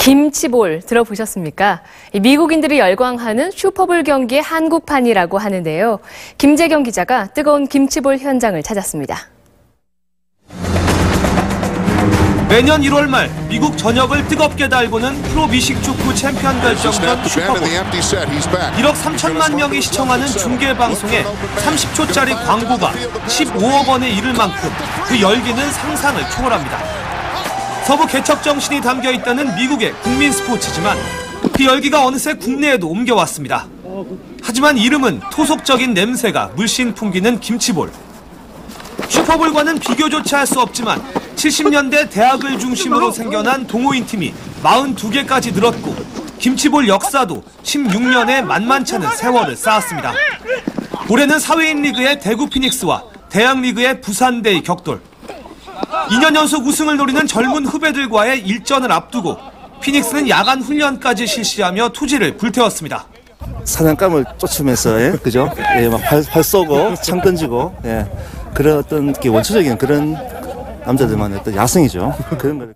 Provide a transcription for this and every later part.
김치볼 들어보셨습니까? 이 미국인들이 열광하는 슈퍼볼 경기의 한국판이라고 하는데요. 김재경 기자가 뜨거운 김치볼 현장을 찾았습니다. 매년 1월 말 미국 전역을 뜨겁게 달구는 프로 미식 축구 챔피언 결정전 슈퍼볼 1억 3천만 명이 시청하는 중계 방송에 30초짜리 광고가 15억 원에 이를 만큼 그 열기는 상상을 초월합니다. 서부 개척 정신이 담겨 있다는 미국의 국민 스포츠지만 그 열기가 어느새 국내에도 옮겨왔습니다. 하지만 이름은 토속적인 냄새가 물씬 풍기는 김치볼. 슈퍼볼과는 비교조차 할 수 없지만 70년대 대학을 중심으로 생겨난 동호인 팀이 42개까지 늘었고 김치볼 역사도 16년의 만만찮은 세월을 쌓았습니다. 올해는 사회인 리그의 대구 피닉스와 대학 리그의 부산대의 격돌. 2년 연속 우승을 노리는 젊은 후배들과의 일전을 앞두고 피닉스는 야간 훈련까지 실시하며 투지를 불태웠습니다. 사냥감을 쫓으면서 예? 그죠? 예, 막활 활 쏘고 창 던지고 예. 그런 어떤 게 원초적인 그런 남자들만의 어떤 야성이죠. 그런 걸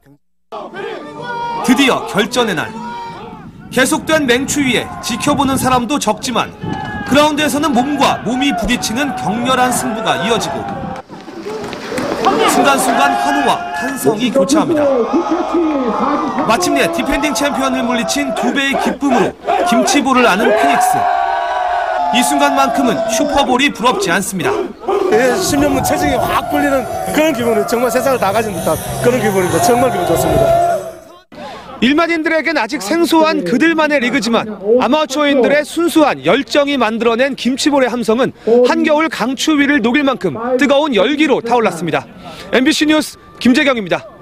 드디어 결전의 날. 계속된 맹추위에 지켜보는 사람도 적지만 그라운드에서는 몸과 몸이 부딪히는 격렬한 승부가 이어지고 순간순간 환호와 탄성이 교차합니다. 마침내 디펜딩 챔피언을 물리친 두 배의 기쁨으로 김치볼을 아는 피닉스. 이 순간만큼은 슈퍼볼이 부럽지 않습니다. 예, 10년 문 체중이 확 풀리는 그런 기분이 정말 세상을 다 가진 듯한 그런 기분입니다. 정말 기분 좋습니다. 일반인들에겐 아직 생소한 그들만의 리그지만 아마추어인들의 순수한 열정이 만들어낸 김치볼의 함성은 한겨울 강추위를 녹일 만큼 뜨거운 열기로 타올랐습니다. MBC 뉴스 김재경입니다.